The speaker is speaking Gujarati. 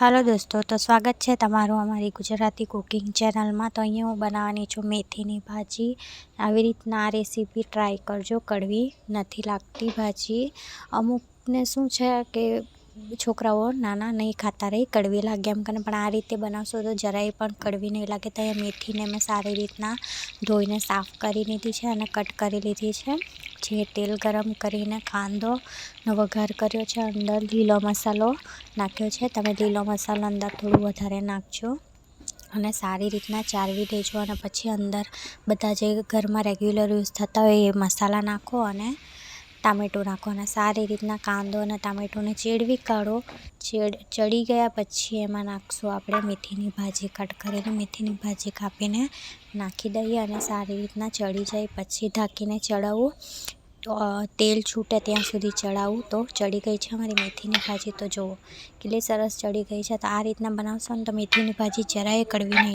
હાલો દોસ્તો, તો સ્વાગત છે તમારું અમારી ગુજરાતી કુકિંગ ચેનલમાં તો અહીંયા હું બનાવવાની છું મેથીની ભાજી. આવી રીતના આ રેસીપી ટ્રાય કરજો, કડવી નથી લાગતી ભાજી. અમુકને શું છે કે છોકરાઓ નાના નહીં ખાતા રહી, કડવી લાગે એમ કરીને, પણ આ રીતે બનાવશો તો જરાય પણ કડવી નહીં લાગે. તો મેથીને મેં સારી રીતના ધોઈને સાફ કરી લીધી છે અને કટ કરી લીધી છે. જે તેલ ગરમ કરીને કાંદોનો વઘાર કર્યો છે, અંદર લીલો મસાલો નાખ્યો છે. તમે લીલો મસાલો અંદર થોડું વધારે નાખજો અને સારી રીતના ચારવી દેજો અને પછી અંદર બધા જે ઘરમાં રેગ્યુલર યુઝ થતા હોય એ મસાલા નાખો અને ટામેટું નાખો અને સારી રીતના કાંદો અને ટામેટુંને ચેડવી કાઢો. ચેડ, ચડી ગયા પછી એમાં નાખશું આપણે મેથીની ભાજી કટ કરીને મેથીની ભાજી કાપીને નાખી દઈએ અને સારી રીતના ચડી જાય પછી ઢાંકીને ચડાવવું તેલ છૂટે ત્યાં સુધી ચડાવું તો ચડી ગઈ છે અમારી મેથીની ભાજી. તો જુઓ, કેટલી સરસ ચડી ગઈ છે. તો આ રીતના બનાવશો ને તો મેથીની ભાજી જરાય કડવી નહીં.